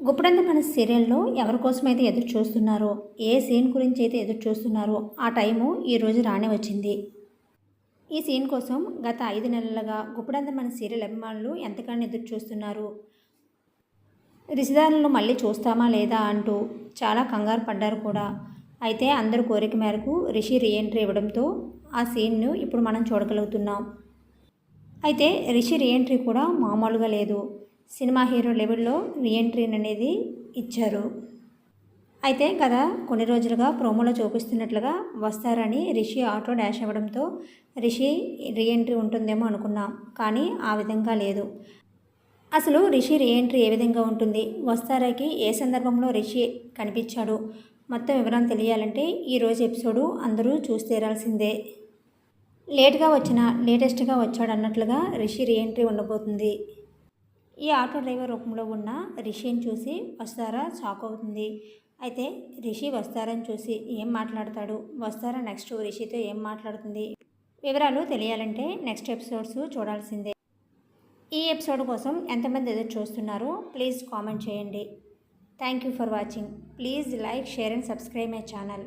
గుప్పడంత మన సీరియల్లో ఎవరి కోసం అయితే ఎదురు చూస్తున్నారో ఏ సీన్ గురించి అయితే ఎదురు చూస్తున్నారో ఆ టైము ఈరోజు రానే వచ్చింది. ఈ సీన్ కోసం గత ఐదు నెలలుగా గుప్పడంత మన సీరియల్ అభిమానులు ఎంతగానో ఎదురు చూస్తున్నారు? రిషిదారులను మళ్ళీ చూస్తామా లేదా అంటూ చాలా కంగారు పడ్డారు కూడా. అయితే అందరి కోరిక మేరకు రిషి రీఎంట్రీ ఇవ్వడంతో ఆ సీన్ను ఇప్పుడు మనం చూడగలుగుతున్నాం. అయితే రిషి రీఎంట్రీ కూడా మామూలుగా లేదు. సినిమా హీరో లెవెల్లో రీఎంట్రీ అనేది ఇచ్చారు. అయితే గత కొన్ని రోజులుగా ప్రోమోలో చూపిస్తున్నట్లుగా వస్తారని రిషి ఆటో డాష్ అవ్వడంతో రిషి రీఎంట్రీ ఉంటుందేమో అనుకున్నాం కానీ ఆ విధంగా లేదు. అసలు రిషి రీఎంట్రీ ఏ విధంగా ఉంటుంది? వస్తారాకి ఏ సందర్భంలో రిషి కనిపించాడు? మొత్తం వివరం తెలియాలంటే ఈరోజు ఎపిసోడు అందరూ చూసి తీరాల్సిందే. లేట్గా వచ్చిన లేటెస్ట్గా వచ్చాడు అన్నట్లుగా రిషి రీఎంట్రీ ఉండబోతుంది. ఈ ఆటో డ్రైవర్ రూపంలో ఉన్న రిషిని చూసి వస్తారా? షాక్ అవుతుంది. అయితే రిషి వస్తారని చూసి ఏం మాట్లాడతాడు? వస్తారా నెక్స్ట్? రిషితో ఏం మాట్లాడుతుంది? వివరాలు తెలియాలంటే నెక్స్ట్ ఎపిసోడ్స్ చూడాల్సిందే. ఈ ఎపిసోడ్ కోసం ఎంతమంది ఎదురు చూస్తున్నారో? ప్లీజ్ కామెంట్ చేయండి. Thank you for watching. Please like share and subscribe my channel.